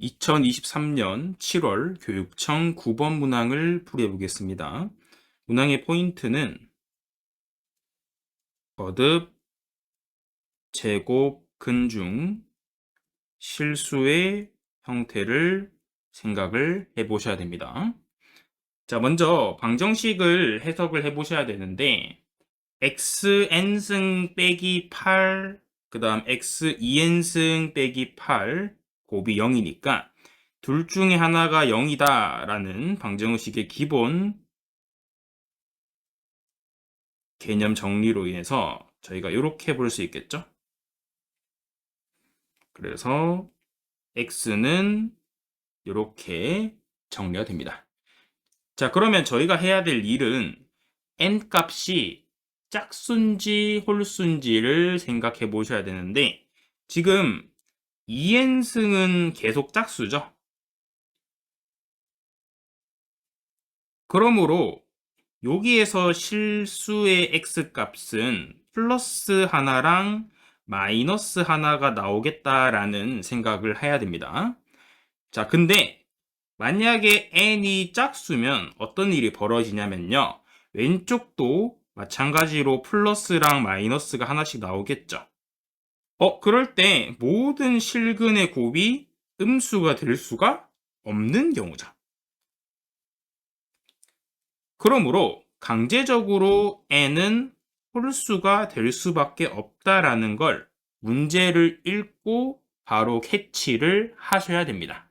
2023년 7월 교육청 9번 문항을 풀어보겠습니다. 문항의 포인트는 거듭, 제곱, 근중, 실수의 형태를 생각을 해 보셔야 됩니다. 자, 먼저 방정식을 해석을 해 보셔야 되는데 xn승 빼기 8, 그 다음 x2n승 빼기 8, 곱이 0이니까 둘 중에 하나가 0이다 라는 방정식의 기본 개념 정리로 인해서 저희가 이렇게 볼 수 있겠죠? 그래서 x는 이렇게 정리가 됩니다. 자, 그러면 저희가 해야 될 일은 n 값이 짝수인지 홀수인지를 생각해 보셔야 되는데 지금 2n승은 계속 짝수죠. 그러므로 여기에서 실수의 x값은 플러스 하나랑 마이너스 하나가 나오겠다라는 생각을 해야 됩니다. 자, 근데 만약에 n이 짝수면 어떤 일이 벌어지냐면요. 왼쪽도 마찬가지로 플러스랑 마이너스가 하나씩 나오겠죠. 어, 그럴 때 모든 실근의 곱이 음수가 될 수가 없는 경우죠. 그러므로 강제적으로 n은 홀수가 될 수밖에 없다라는 걸 문제를 읽고 바로 캐치를 하셔야 됩니다.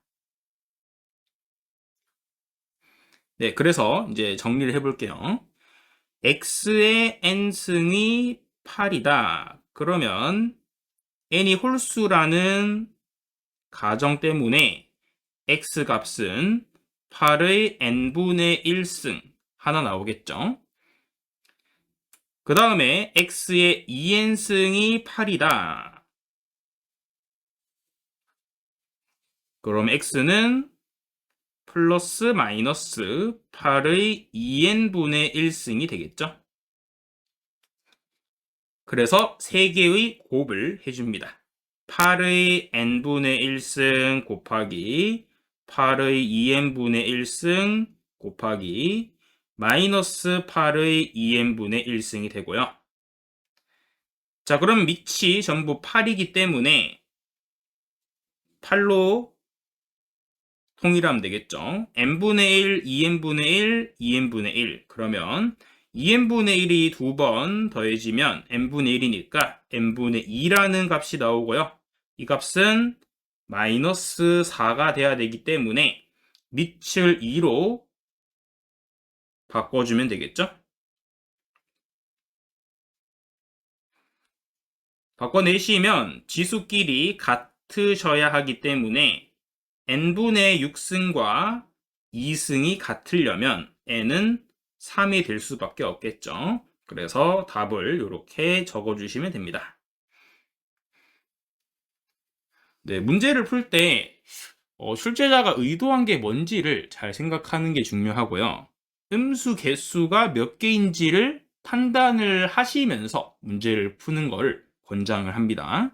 네, 그래서 이제 정리를 해볼게요. x의 n승이 8이다. 그러면 n이 홀수라는 가정 때문에 x 값은 8의 n분의 1승 하나 나오겠죠. 그 다음에 x의 2n승이 8이다. 그럼 x는 플러스 마이너스 8의 2n분의 1승이 되겠죠. 그래서 3개의 곱을 해줍니다. 8의 n분의 1승 곱하기 8의 2n분의 1승 곱하기 마이너스 8의 2n분의 1승이 되고요. 자, 그럼 밑이 전부 8이기 때문에 8로 통일하면 되겠죠. n분의 1, 2n분의 1, 2n분의 1. 그러면 2n분의 1이 두 번 더해지면 n분의 1이니까 n분의 2라는 값이 나오고요. 이 값은 마이너스 4가 돼야 되기 때문에 밑을 2로 바꿔주면 되겠죠? 바꿔내시면 지수끼리 같으셔야 하기 때문에 n분의 6승과 2승이 같으려면 n은 3이 될 수밖에 없겠죠. 그래서 답을 이렇게 적어주시면 됩니다. 네, 문제를 풀때 어, 출제자가 의도한 게 뭔지를 잘 생각하는 게 중요하고요. 음수 개수가 몇 개인지를 판단을 하시면서 문제를 푸는 걸 권장을 합니다.